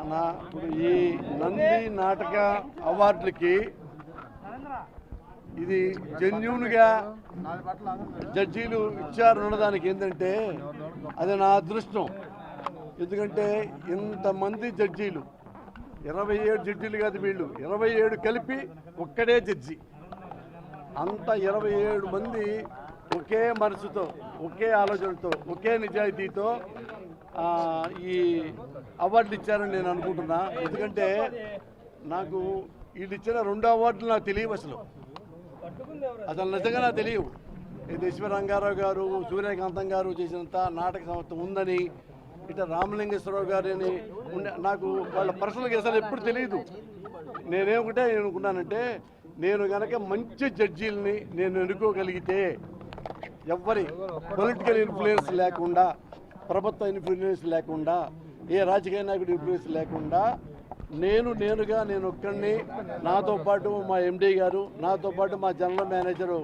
అన్న ఇప్పుడు ఈ నంది నాటక అవార్డులకి ఇది జెన్యున్గా జడ్జీలు ఇచ్చారు అన్నదానికి ఏంటంటే అది నా అదృష్టం. ఎందుకంటే ఇంతమంది జడ్జీలు ఇరవై ఏడు జడ్జీలు కాదు వీళ్ళు ఇరవై ఏడు కలిపి ఒక్కడే జడ్జి. అంత ఇరవై ఏడు మంది ఒకే మనసుతో ఒకే ఆలోచనతో ఒకే నిజాయితీతో ఈ అవార్డులు ఇచ్చారని నేను అనుకుంటున్నా. ఎందుకంటే నాకు వీళ్ళు ఇచ్చిన రెండు అవార్డులు నాకు తెలియవు అసలు. అసలు నిజంగా నాకు తెలియవు. ఇది ఈశ్వర గారు సూర్యకాంతం గారు చేసినంత నాటక సంస్థ ఉందని ఇట్లా రామలింగేశ్వరరావు గారిని ఉండే నాకు వాళ్ళ పర్సనల్గా అసలు ఎప్పుడు తెలియదు నేనేమిటే అనుకున్నానంటే నేను కనుక మంచి జడ్జీలని నేను ఎన్నుకోగలిగితే ఎవ్వరి పొలిటికల్ ఇన్ఫ్లుయెన్స్ లేకుండా ప్రభుత్వ ఇన్ఫ్లుయెన్స్ లేకుండా ఏ రాజకీయ నాయకుడి ఇన్ఫ్లుయెన్స్ లేకుండా నేను నేనుగా నేను ఒక్కడిని నాతో పాటు మా ఎండీ గారు నాతో పాటు మా జనరల్ మేనేజరు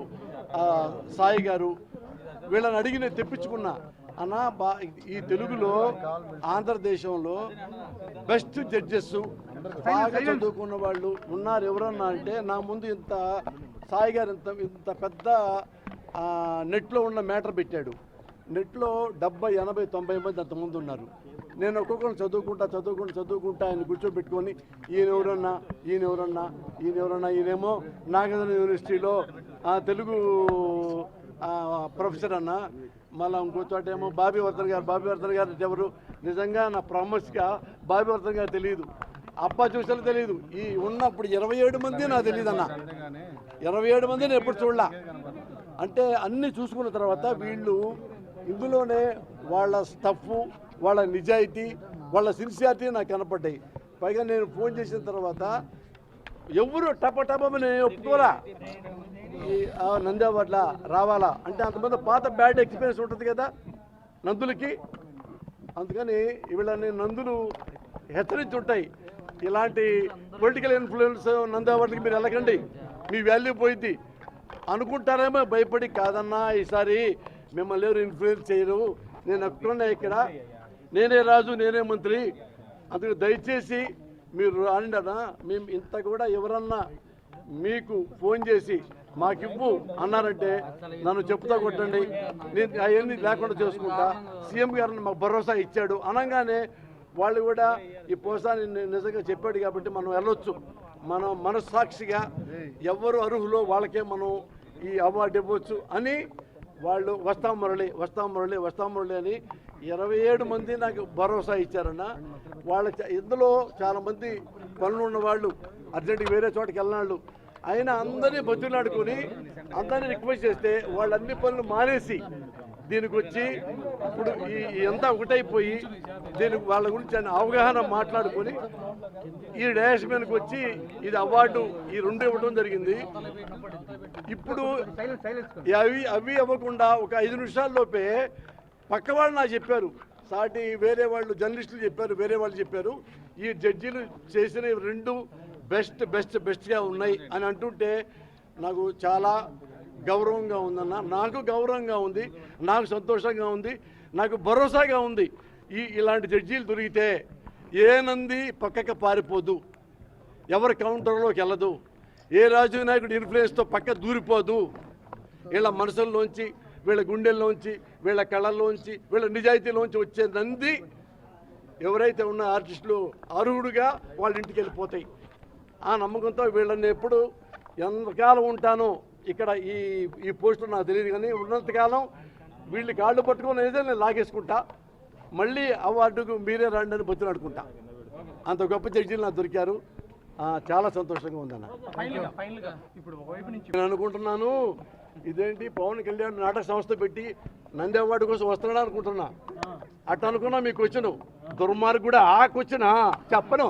సాయి గారు వీళ్ళని అడిగి నేను తెప్పించుకున్నా. అన్న బా ఈ తెలుగులో ఆంధ్రదేశంలో బెస్ట్ జడ్జెస్ బాగా చదువుకున్న వాళ్ళు ఉన్నారు ఎవరన్నా అంటే నా ముందు ఇంత సాయి గారు ఇంత ఇంత పెద్ద నెట్లో ఉన్న మ్యాటర్ పెట్టాడు. నెట్లో డెబ్బై ఎనభై తొంభై మంది అంతమంది ఉన్నారు. నేను ఒక్కొక్కరిని చదువుకుంటా చదువుకుంటా చదువుకుంటా ఆయన కూర్చోబెట్టుకొని ఈయన ఎవరన్నా ఈయన ఎవరన్నా ఈయన ఎవరన్నా ఈయనేమో నాగార్జున యూనివర్సిటీలో తెలుగు ప్రొఫెసర్ అన్న మళ్ళీ ఇంకో చోట ఏమో బాబీ వర్ధన్ గారు బాబీ వర్ధన్ గారు ఎవరు? నిజంగా నా ప్రామస్గా బాబీ వర్ధన్ గారు తెలియదు. అప్ప చూసాలో తెలియదు. ఈ ఉన్నప్పుడు ఇరవై ఏడు మంది నాకు తెలియదు అన్న. ఇరవై ఏడు మంది నేను ఎప్పుడు చూడలా? అంటే అన్ని చూసుకున్న తర్వాత వీళ్ళు ఇందులోనే వాళ్ళ స్టఫ్ వాళ్ళ నిజాయితీ వాళ్ళ సిన్సియారిటీ నాకు కనపడ్డాయి. పైగా నేను ఫోన్ చేసిన తర్వాత ఎవరు టప టపమని ఒప్పుకోరా? ఈ రావాలా? అంటే అంతమంది పాత బ్యాడ్ ఎక్స్పీరియన్స్ ఉంటుంది కదా నందులకి. అందుకని వీళ్ళని నందులు హెచ్చరించుంటాయి. ఇలాంటి పొలిటికల్ ఇన్ఫ్లుయెన్స్ నందావాటికి మీరు వెళ్ళకండి. మీ వాల్యూ పోయింది అనుకుంటారేమో భయపడి కాదన్నా ఈసారి మిమ్మల్ని ఎవరు ఇన్ఫ్లుయెన్స్ చేయరు. నేను ఒక్కడే ఇక్కడ. నేనే రాజు నేనే మంత్రి. అందుకు దయచేసి మీరు రాండి మేము ఇంత కూడా ఎవరన్నా మీకు ఫోన్ చేసి మాకివ్వు అన్నారంటే నన్ను చెప్తా కొట్టండి. నేను అవన్నీ లేకుండా చేసుకుంటా. సీఎం గారిని మాకు భరోసా ఇచ్చాడు. అనగానే వాళ్ళు కూడా ఈ పోసాని నిజంగా చెప్పాడు కాబట్టి మనం వెళ్ళొచ్చు. మనం మనస్సాక్షిగా ఎవరు అర్హులో వాళ్ళకే మనం ఈ అవార్డు ఇవ్వచ్చు అని వాళ్ళు వస్తాం మురళి వస్తాం మురళి వస్తాం మురళి అని ఇరవై ఏడు మంది నాకు భరోసా ఇచ్చారన్న. వాళ్ళ ఇందులో చాలామంది పనులు ఉన్న వాళ్ళు అర్జెంటుగా వేరే చోటకి వెళ్ళినాళ్ళు అయినా అందరినీ బతులాడుకొని అందరినీ రిక్వెస్ట్ చేస్తే వాళ్ళు అన్ని పనులు మానేసి దీనికి వచ్చి ఇప్పుడు ఈ ఇదంతా అంతా ఒకటైపోయి దీనికి వాళ్ళ గురించి అవగాహన మాట్లాడుకొని ఈ డాష్ మీదకి వచ్చి ఇది అవార్డు ఈ రెండు ఇవ్వడం జరిగింది. ఇప్పుడు అవి అవి అవ్వకుండా ఒక ఐదు నిమిషాల్లోపే పక్క వాళ్ళు నాకు చెప్పారు. సాటి వేరే వాళ్ళు జర్నలిస్టులు చెప్పారు వేరే వాళ్ళు చెప్పారు. ఈ జడ్జీలు చేసిన రెండు బెస్ట్ బెస్ట్ బెస్ట్గా ఉన్నాయి అని అంటుంటే నాకు చాలా గౌరవంగా ఉందన్న. నాకు గౌరవంగా ఉంది నాకు సంతోషంగా ఉంది నాకు భరోసాగా ఉంది. ఈ ఇలాంటి జడ్జీలు దొరికితే ఏ నంది పక్కకి పారిపోదు ఎవరి కౌంటర్లోకి వెళ్ళదు ఏ రాజు నాయకుడు ఇన్ఫ్లుయెన్స్తో పక్క దూరిపోదు. వీళ్ళ మనసుల్లోంచి వీళ్ళ గుండెల్లోంచి వీళ్ళ కళ్ళల్లోంచి వీళ్ళ నిజాయితీలోంచి వచ్చే నంది ఎవరైతే ఉన్న ఆర్టిస్టులు అర్హుడుగా వాళ్ళ ఇంటికి వెళ్ళిపోతాయి. ఆ నమ్మకంతో వీళ్ళని ఎప్పుడు ఎంతకాలం ఉంటానో ఇక్కడ ఈ ఈ పోస్టులు నాకు తెలియదు కానీ ఉన్నంతకాలం వీళ్ళు కాళ్ళు పట్టుకొని ఏదో నేను లాగేసుకుంటా మళ్ళీ అవార్డుకు మీరే రండి అని బతులాడుకుంటా అంత గొప్ప జడ్జీలు నాకు దొరికారు. చాలా సంతోషంగా ఉందన్న. నేను అనుకుంటున్నాను ఇదేంటి పవన్ కళ్యాణ్ నాటక సంస్థ పెట్టి నంది అవార్డు కోసం వస్తున్నాడు అనుకుంటున్నా? అట్ట అనుకున్నా మీకు వచ్చును దుర్మార్గుడా ఆ క్వశ్చనా చెప్పను.